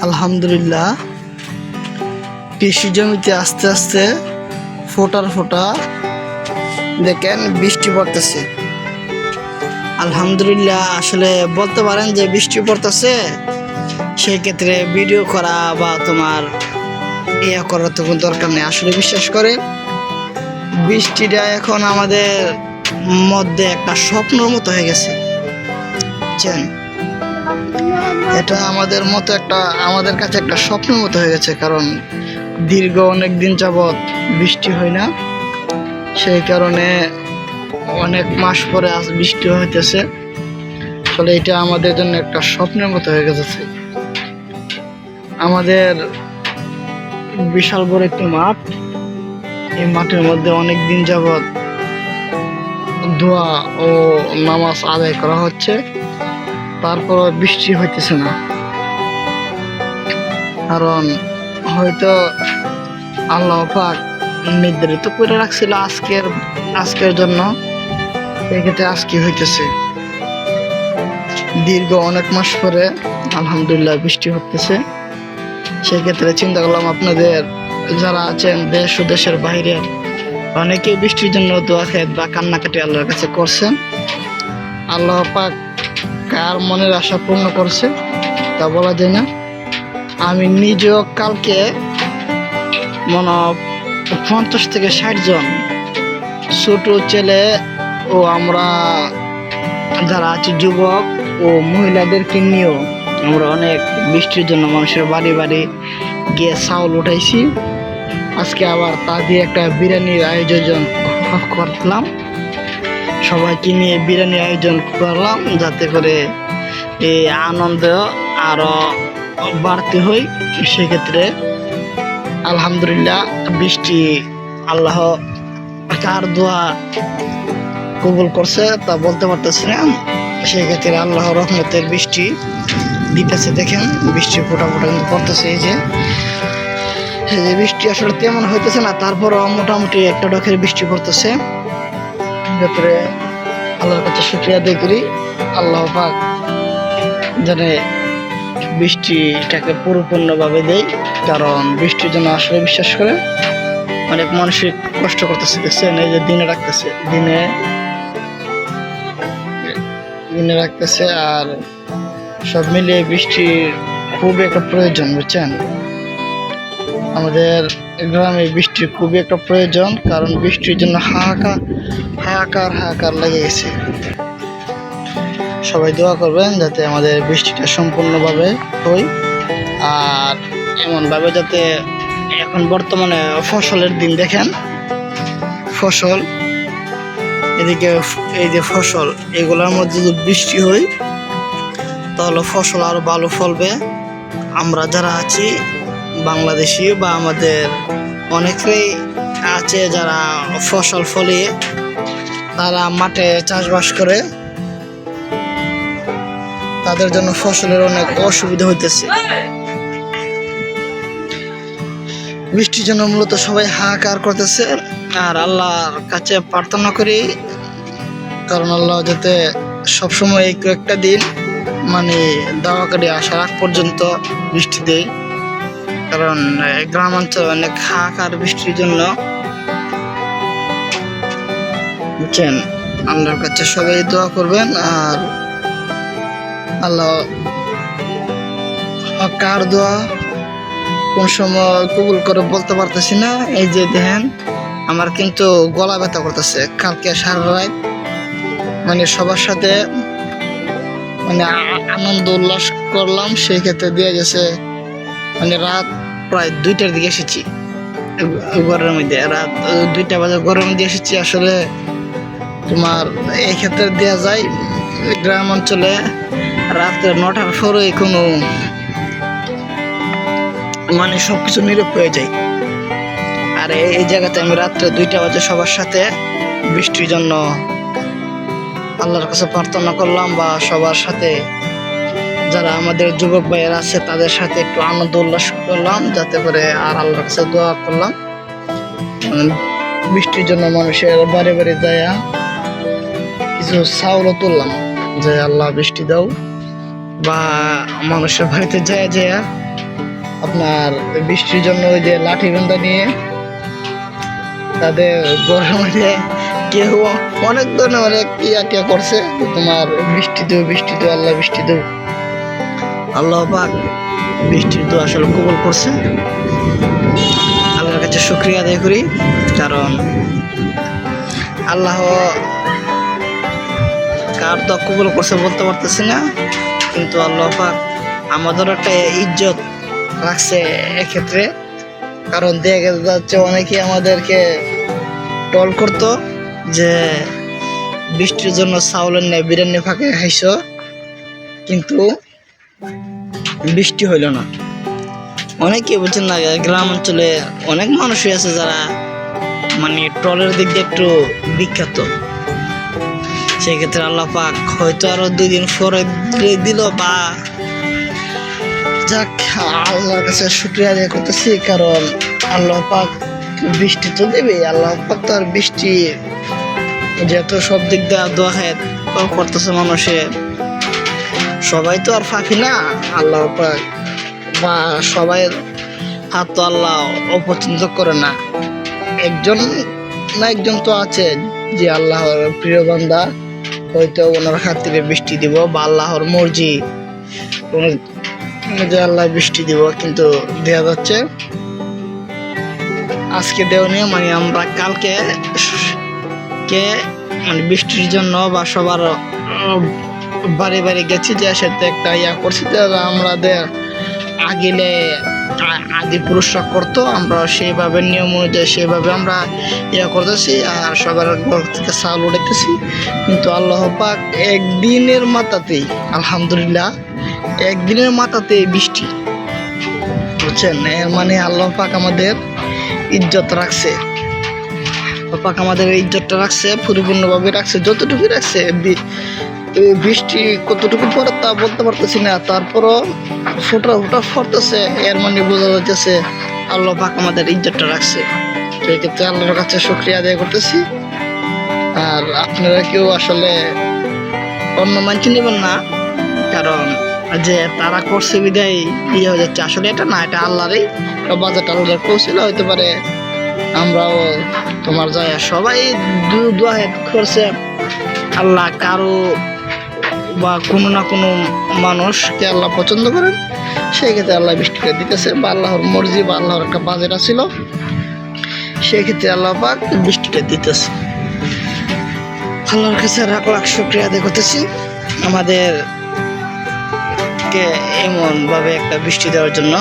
আলহামদুলিল্লাহ। কৃষি জমিতে আস্তে আস্তে ফোটার ফোটা দেখেন বৃষ্টি পড়তেছে। আলহামদুলিল্লাহ, আসলে বলতে পারেন যে বৃষ্টি পড়তেছে সেই ক্ষেত্রে ভিডিও করা বা তোমার ইয়া করার তো কোনো দরকার নেই। আসলে বিশ্বাস করে বৃষ্টিটা এখন আমাদের মধ্যে একটা স্বপ্নর মতো হয়ে গেছে। বুঝছেন? এটা আমাদের মতো একটা, আমাদের কাছে একটা স্বপ্নের মতো হয়ে গেছে, কারণ দীর্ঘ অনেক দিন যাবৎ বৃষ্টি হয় না। সেই কারণে অনেক মাস পরে আজ বৃষ্টি হইতেছে। ফলে এটা আমাদের জন্য একটা স্বপ্নের মতো হয়ে গেছে। আমাদের বিশাল বড় একটি মাঠ। এই মাঠের মধ্যে অনেক দিন যাবৎ দোয়া ও নামাজ আদায় করা হচ্ছে। তারপর বৃষ্টি হইতেছে না। কারণ হয়তো আল্লাহ পাক নির্ধারিত করে রাখছিল আজকের আজকের জন্য। সেক্ষেত্রে আজকে হইতেছে? দীর্ঘ অনেক মাস পরে আলহামদুলিল্লাহ বৃষ্টি হতেছে সেক্ষেত্রে চিন্তা করলাম আপনাদের যারা আছেন দেশ ও দেশের বাইরে অনেকে বৃষ্টির জন্য দোয়া খেত বা কান্নাকাটি আল্লাহর কাছে করছেন। আল্লাহ পাক কার মনের আশা পূর্ণ করছে তা বলা যায় না। আমি নিজেও কালকে মনে পঞ্চাশ থেকে ষাট জন ছোট ছেলে ও আমরা যারা আছে যুবক ও মহিলাদেরকে নিয়েও আমরা অনেক বৃষ্টির জন্য মানুষের বাড়ি বাড়ি গিয়ে চাউল উঠাইছি। আজকে আবার তা দিয়ে একটা বিরিয়ানির আয়োজন করলাম। সবাইকে নিয়ে বিরিয়ানি আয়োজন করলাম, যাতে করে এই আনন্দ আরও বাড়তে হয়। সেক্ষেত্রে আলহামদুলিল্লাহ বৃষ্টি আল্লাহ কার দোয়া কবুল করছে, তা বলতে পারতেছি না। সেক্ষেত্রে আল্লাহ রহমতের বৃষ্টি দিতেছে, দেখেন বৃষ্টি ফোটা ফোটা পড়তেছে এই যে। এই যে বৃষ্টি আসলে তেমন হইতেছে না, তারপরও মোটামুটি একটা ডকের বৃষ্টি পড়তেছে। ভেতরে আল্লাহর কাছে শুক্রিয়া আদায় করি। আল্লাহ পাক যেন বৃষ্টিটাকে পরিপূর্ণভাবে দেয়, কারণ বৃষ্টির জন্য আসলে বিশ্বাস করে অনেক মানসিক কষ্ট করতেছে, দেখছেন? এই যে দিনে রাখতেছে, দিনে দিনে রাখতেছে আর সব মিলিয়ে বৃষ্টির খুব একটা প্রয়োজন, বুঝছেন? আমাদের গ্রামে বৃষ্টির খুবই একটা প্রয়োজন, কারণ বৃষ্টির জন্য হাহাকার হাহাকার হাহাকার লেগে গেছে। সবাই দোয়া করবেন যাতে আমাদের বৃষ্টিটা সম্পূর্ণভাবে হয়। আর এমনভাবে যাতে এখন বর্তমানে ফসলের দিন দেখেন। ফসল, এদিকে এই যে ফসল, এগুলোর মধ্যে যদি বৃষ্টি হয়, তাহলে ফসল আরও ভালো ফলবে। আমরা যারা আছি বাংলাদেশি বা আমাদের অনেকেই আছে যারা ফসল ফলিয়ে তারা মাঠে চাষবাস করে। তাদের জন্য ফসলের অনেক অসুবিধা হইতেছে। বৃষ্টির জন্য মূলত সবাই হাহাকার করতেছে আর আল্লাহর কাছে প্রার্থনা করি, কারণ আল্লাহ যাতে সবসময় এই কয়েকটা দিন মানে দাওয়াকারি আসার পর্যন্ত বৃষ্টি দেয়। কারণ এই গ্রাম অঞ্চলে অনেক হাহাকার বৃষ্টির জন্য। বুঝছেন? আল্লাহর কাছে সবাই দোয়া করবেন, আর আল্লাহ কার দোয়া? কোন সময় কবুল করে বলতে পারতেছি না। এই যে দেখেন, আমার কিন্তু গলা ব্যথা করতেছে। কালকে সারা রাত মানে সবার সাথে মানে আনন্দ উল্লাস করলাম, সেই ক্ষেত্রে দিয়ে গেছে মানে রাত প্রায় দুইটার দিকে এসেছি। এ মধ্যে, রাত দুইটা বাজে ঘরের মধ্যে এসেছি। আসলে তোমার এই ক্ষেত্রে দেওয়া যায়, গ্রাম অঞ্চলে রাত্রে নটার পরে কোনো মানে সব কিছু নীরব হয়ে যায়। আর এই জায়গাতে আমি রাত্রে দুইটা বাজে সবার সাথে বৃষ্টির জন্য আল্লাহর কাছে প্রার্থনা করলাম বা সবার সাথে যারা আমাদের যুবক ভাইয়েরা আছে, তাদের সাথে একটু আনন্দ উল্লাস করলাম, যাতে করে আর আল্লাহর কাছে দোয়া করলাম। বৃষ্টির জন্য মানুষের বারে বারে যায় কিছু চাউলও তুললাম, যে আল্লাহ বৃষ্টি দাও। বা মানুষের বাড়িতে যায় যায় আপনার বৃষ্টির জন্য ওই যে লাঠি বান্ধা নিয়ে তাদের গরমে কেউ অনেক ধরনের অনেক ইয়া টিয়া করছে তোমার বৃষ্টি দেও বৃষ্টি দেও, আল্লাহ বৃষ্টি দেও। আল্লাহ পাক বৃষ্টির দোয়া আসলে কবুল করছে। আল্লাহর কাছে শুক্রিয়া আদায় করি, কারণ আল্লাহ কার দোয়া কবুল করছে বলতে পারতেছি না, কিন্তু আল্লাহ পাক আমাদের একটা ইজ্জত রাখছে এক্ষেত্রে। কারণ দেখা যাচ্ছে অনেকে আমাদেরকে টল করতো যে, বৃষ্টির জন্য চাউলের নেই বিরিয়ানি ফাঁকে খাইছো, কিন্তু বৃষ্টি হইল না। অনেকে বলছেন না, গ্রাম অঞ্চলে অনেক মানুষই আছে যারা মানে ট্রলের দিক দিয়ে একটু বিখ্যাত। সেক্ষেত্রে আল্লাহ পাক হয়তো আরও দুই দিন পরে দিল বা যাক, আল্লাহর কাছে শুক্রিয়া আদায় করতেছি, কারণ আল্লাহ পাক বৃষ্টি তো দেবে আল্লাহ পাক তো আর বৃষ্টি যেহেতু সব দিক দিয়ে দোয়া করতেছে মানুষে সবাই তো আর ফাঁকি না আল্লাহ বা সবাই হাত তো আল্লাহ অপছন্দ করে না। একজন না একজন তো আছে যে আল্লাহর প্রিয় বান্দা, হয়তো ওনার খাতিরে বৃষ্টি দিব বা আল্লাহর মর্জি। যে আল্লাহ বৃষ্টি দিব, কিন্তু দেওয়া যাচ্ছে আজকে দেওয়া মানে আমরা কালকে, কে মানে বৃষ্টির জন্য বা সবার বাড়ি বাড়ি গেছি যে সাথে একটা ইয়া করছি যে আমাদের আগিলে আদি পুরুষরা করতো, আমরা সেইভাবে নিয়ম অনুযায়ী সেভাবে আমরা ইয়া করতেছি আর সবার ঘর থেকে চাল উঠাইতেছি। কিন্তু আল্লাহ পাক একদিনের মাথাতেই আলহামদুলিল্লাহ, একদিনের মাথাতেই বৃষ্টি, বুঝছেন? এর মানে আল্লাহ পাক আমাদের ইজ্জত রাখছে। পাক আমাদের ইজ্জতটা রাখছে, পরিপূর্ণভাবে রাখছে যতটুকু রাখছে বৃষ্টি কতটুকু পরে তা বলতে পারতেছি না। তারপরও ফোটা ফোটা পড়তেছে এর মানে বোঝা যাচ্ছে আল্লাহ পাক আমাদের ইজ্জতটা রাখছে। তো এক্ষেত্রে আল্লাহর কাছে শুক্রিয়া আদায় করতেছি। আর আপনারা কেউ আসলে অন্য মানছি নেবেন না, কারণ যে তারা করছে বিদায় ইয়ে হয়ে যাচ্ছে। আসলে এটা না, এটা আল্লাহরই বাজারটা, আল্লাহর পৌঁছিল হইতে পারে। আমরাও তোমার যায় সবাই দু দোয়া করছে। আল্লাহ কারও বা কোনো না কোনো মানুষকে আল্লাহ পছন্দ করেন, সেই ক্ষেত্রে আল্লাহ বৃষ্টিটা দিতেছে বা আল্লাহর মর্জি বা আল্লাহর একটা বাজেট ছিল সেই ক্ষেত্রে আল্লাহ পাক বৃষ্টিটা দিতেছে। আল্লাহর কাছে লাখ লাখ শুক্রিয়া আদায় করতেছি। আমাদের কে এমন ভাবে একটা বৃষ্টি দেওয়ার জন্য।